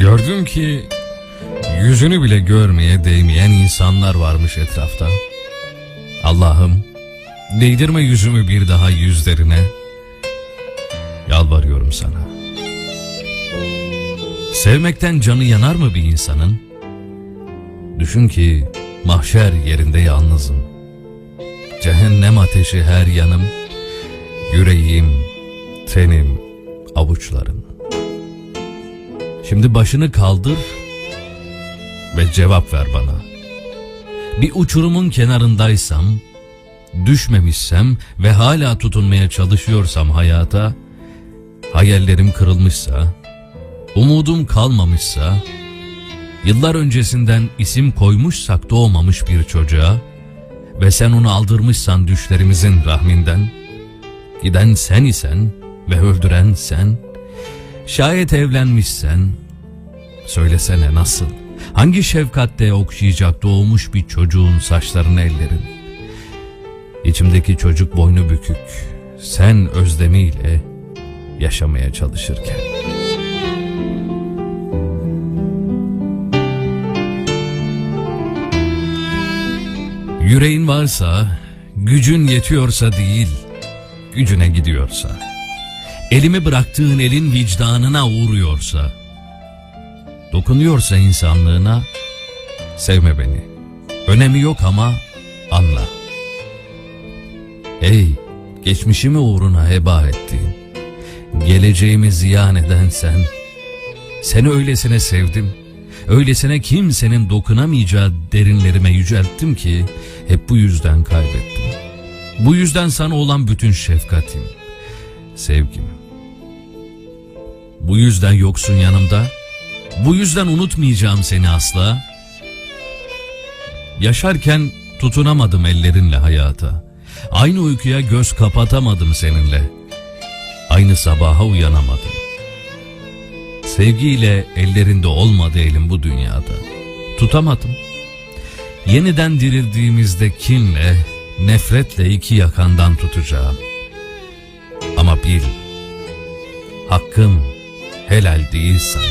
Gördüm ki yüzünü bile görmeye değmeyen insanlar varmış etrafta. Allah'ım değdirme yüzümü bir daha yüzlerine. Yalvarıyorum sana. Sevmekten canı yanar mı bir insanın? Düşün ki mahşer yerinde yalnızım. Cehennem ateşi her yanım. Yüreğim, tenim, avuçlarım. Şimdi başını kaldır ve cevap ver bana. Bir uçurumun kenarındaysam, düşmemişsem ve hala tutunmaya çalışıyorsam hayata, hayallerim kırılmışsa, umudum kalmamışsa, yıllar öncesinden isim koymuşsak doğmamış bir çocuğa ve sen onu aldırmışsan düşlerimizin rahminden, giden sen isen ve öldüren sen, şayet evlenmişsen, söylesene nasıl, hangi şefkatle okşayacak doğmuş bir çocuğun saçlarını ellerin? İçimdeki çocuk boynu bükük, sen özlemiyle yaşamaya çalışırken. Yüreğin varsa, gücün yetiyorsa değil, gücüne gidiyorsa, elimi bıraktığın elin vicdanına uğruyorsa, dokunuyorsa insanlığına, sevme beni. Önemi yok ama anla. Ey geçmişimi uğruna heba ettiğim, geleceğimi ziyan eden sen, seni öylesine sevdim, öylesine kimsenin dokunamayacağı derinlerime yücelttim ki hep bu yüzden kaybettim. Bu yüzden sana olan bütün şefkatim, sevgim. Bu yüzden yoksun yanımda, bu yüzden unutmayacağım seni asla. Yaşarken tutunamadım ellerinle hayata. Aynı uykuya göz kapatamadım seninle. Aynı sabaha uyanamadım. Sevgiyle ellerinde olmadı elim bu dünyada. Tutamadım. Yeniden dirildiğimizde kinle, nefretle iki yakandan tutacağım. Ama bil, hakkım helal değil sana.